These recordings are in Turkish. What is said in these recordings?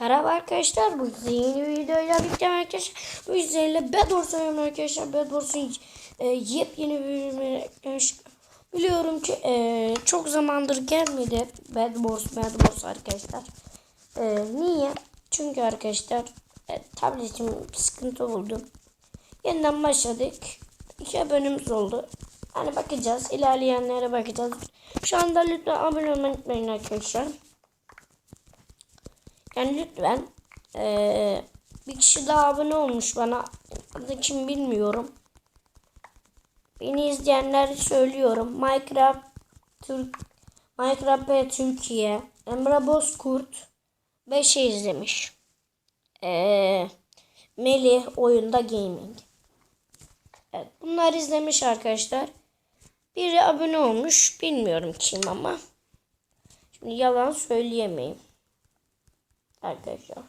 Merhaba arkadaşlar. Bu yeni videoyla birlikte arkadaşlar. Bu yüzden Bed Wars oynuyorum arkadaşlar. Bed Wars'un e, yepyeni bir bölümü arkadaşlar. Biliyorum ki e, çok zamandır gelmedi Bed Wars, Bed Wars arkadaşlar. E, niye? Çünkü arkadaşlar e, tabletim sıkıntı oldu. Yeniden başladık. İki bölümümüz oldu. Hani bakacağız. İlerleyenlere bakacağız. Şu anda lütfen abone olmayı unutmayın arkadaşlar. Yani lütfen eee, bir kişi daha abone olmuş bana. Adı kim bilmiyorum. Beni izleyenler söylüyorum. Minecraft Türk Minecraft Türkiye Emre Bozkurt 5'i izlemiş. Eee Melih oyunda gaming. Evet, bunlar izlemiş arkadaşlar. Biri abone olmuş. Bilmiyorum kim ama. Şimdi yalan söyleyemeyim arkadaşlar.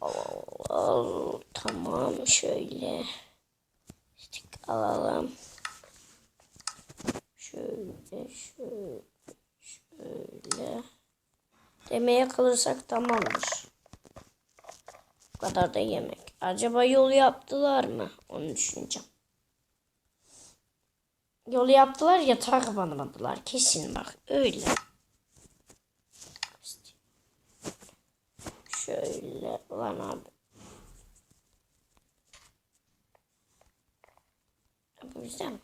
Al, tamam şöyle stik alalım. Şöyle şöyle şöyle demeye kalırsak tamamdır. Bu kadar da yemek. Acaba yol yaptılar mı? Onu düşüneceğim. Yolu yaptılar ya takmadılar. Kesin bak öyle. Şöyle lan abi. Bu yüzden mi?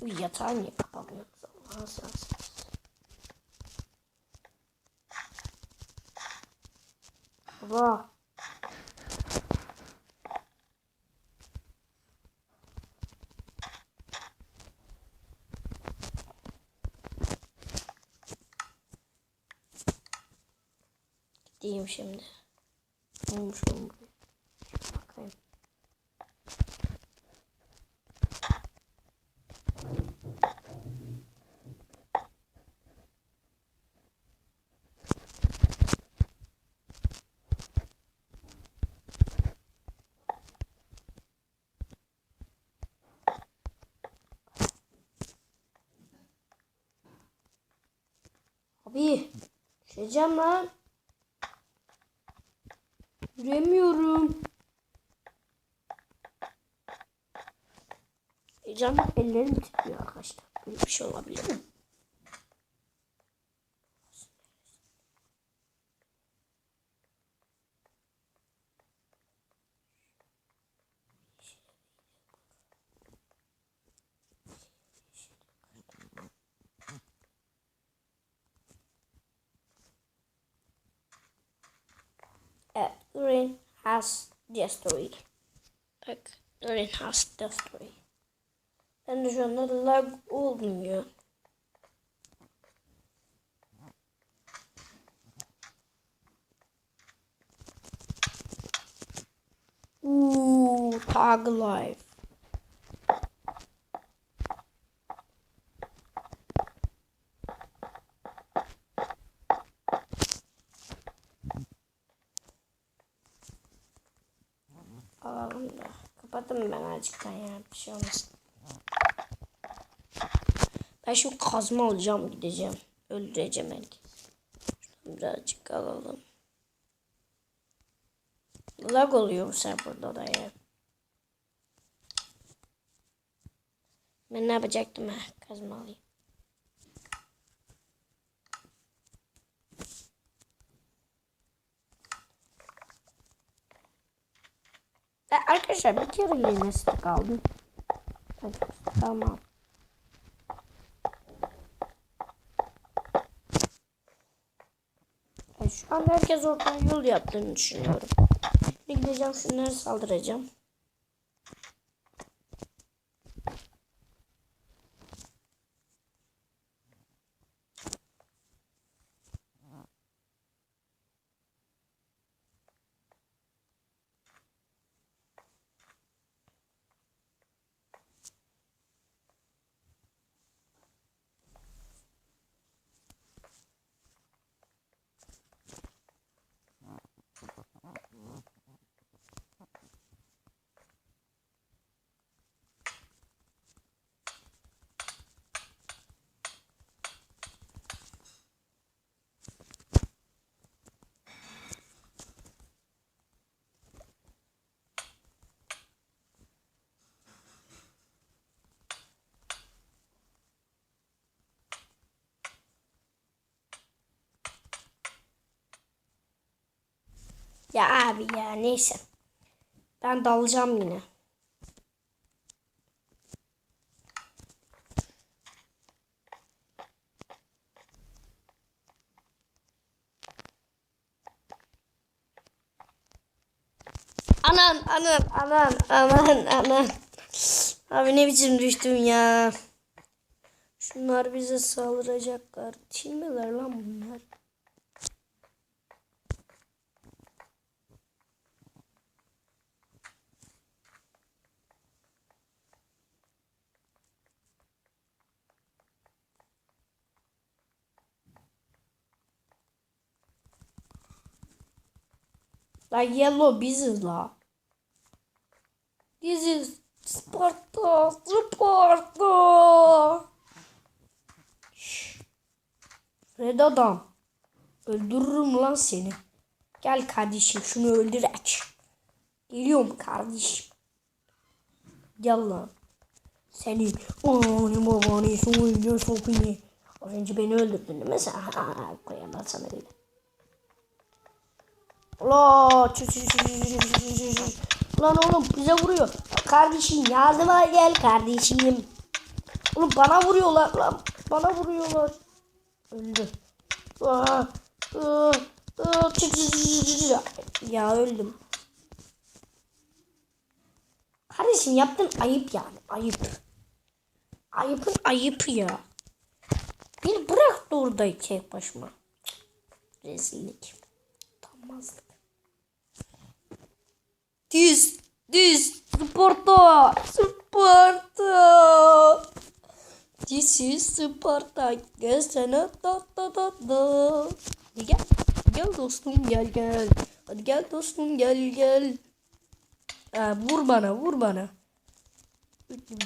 Bu yatağı niye kapamıyoruz? Allah'ın sensin. Baba. Gideyim şimdi. Olmuş mu? Bakayım. Abi. Düşeceğim lan. Yürüyemiyorum. Heyecan ellerim titriyor arkadaşlar. Böyle bir şey olabilir mi? Green has the story. Bak, Green has the story. Ben de şu anda lag olmuyor. Uuu, tag life. Kapattım ben azıcıktan ya. Bir şey olmasın. Ben şimdi kazma alacağım gideceğim. Öldüreceğim herkes. Şuradan birazcık alalım. Lag oluyor bu serverda da ya. Ben ne yapacaktım ha? Kazma alayım. E, arkadaşlar bir kere yine stick aldım. Tamam. E, şu an herkes orta yol yaptığını düşünüyorum. Şimdi gideceğim şunları saldıracağım. Ya abi ya neyse. Ben dalacağım yine. Anan anan anan anan anan. Abi ne biçim düştüm ya. Şunlar bize saldıracaklar. Çin lan bunlar? La yellow biziz la. This is Sparta, Sparta. Şşş. Red adam. Öldürürüm lan seni. Gel kardeşim şunu öldürek. Geliyorum kardeşim. Gel lan. Seni anne babanı soyunca sokunu. Az önce beni öldürdün değil mi sen? Sana öyle. La Lan oğlum bize vuruyor. Kardeşim yardıma gel kardeşim. Oğlum bana vuruyorlar lan. Bana vuruyorlar. Öldü. Aa, aa, aa. Ya öldüm. Kardeşim yaptın ayıp yani. Ayıp. Ayıpın ayıpı ya. Beni bırak da orada tek başıma. Rezillik. Utanmazlık. Düz, düz, Sparta, Sparta. This is Sparta. Gel sana da da da da. Hadi gel, gel dostum gel gel. Hadi gel dostum gel gel. Ha, vur bana, vur bana.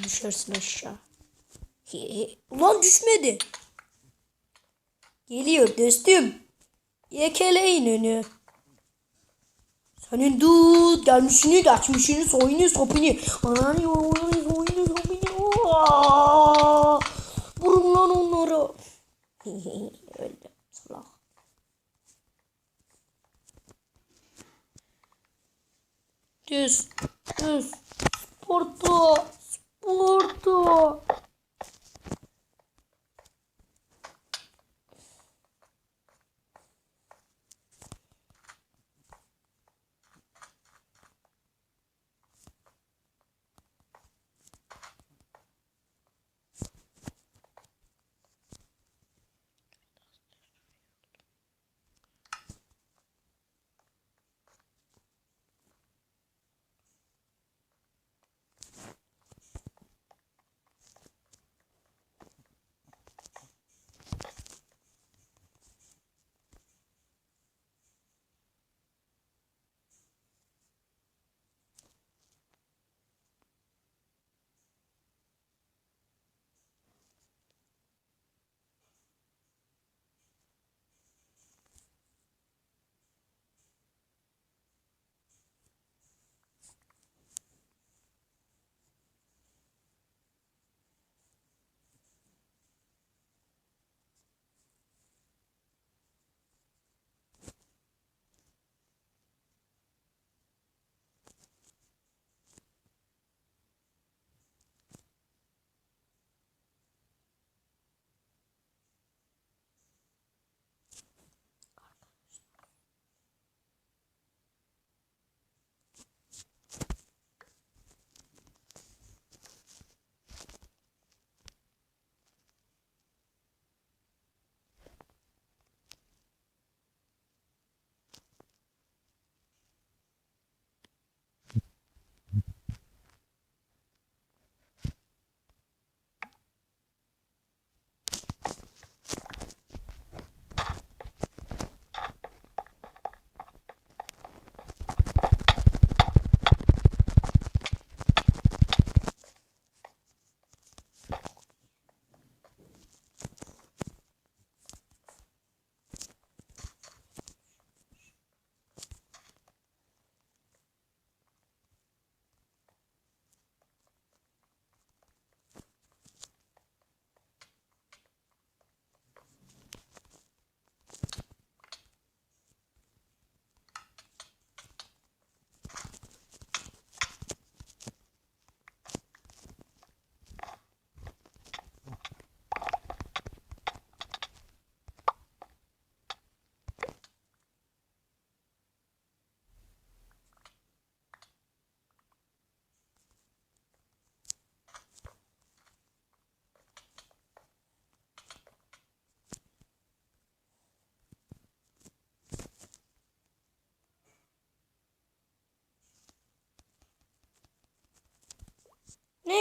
Düşersin aşağı. He, he. Ulan düşmedi. Geliyor dostum. Yekeleyin onu. Hani dut gelmişsiniz açmışsınız oyunu sopini. Anani oyunu oyunu sopini. Vurun lan onları. Öldü. Salak. Düz. Düz. Sporto. Sporto.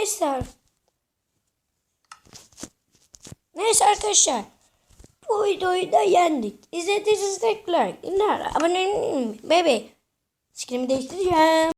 Neyse. Neyse arkadaşlar. Bu videoyu da yendik. İzlediğiniz için teşekkürler. Abone olmayı. Bebe. Skinimi değiştireceğim.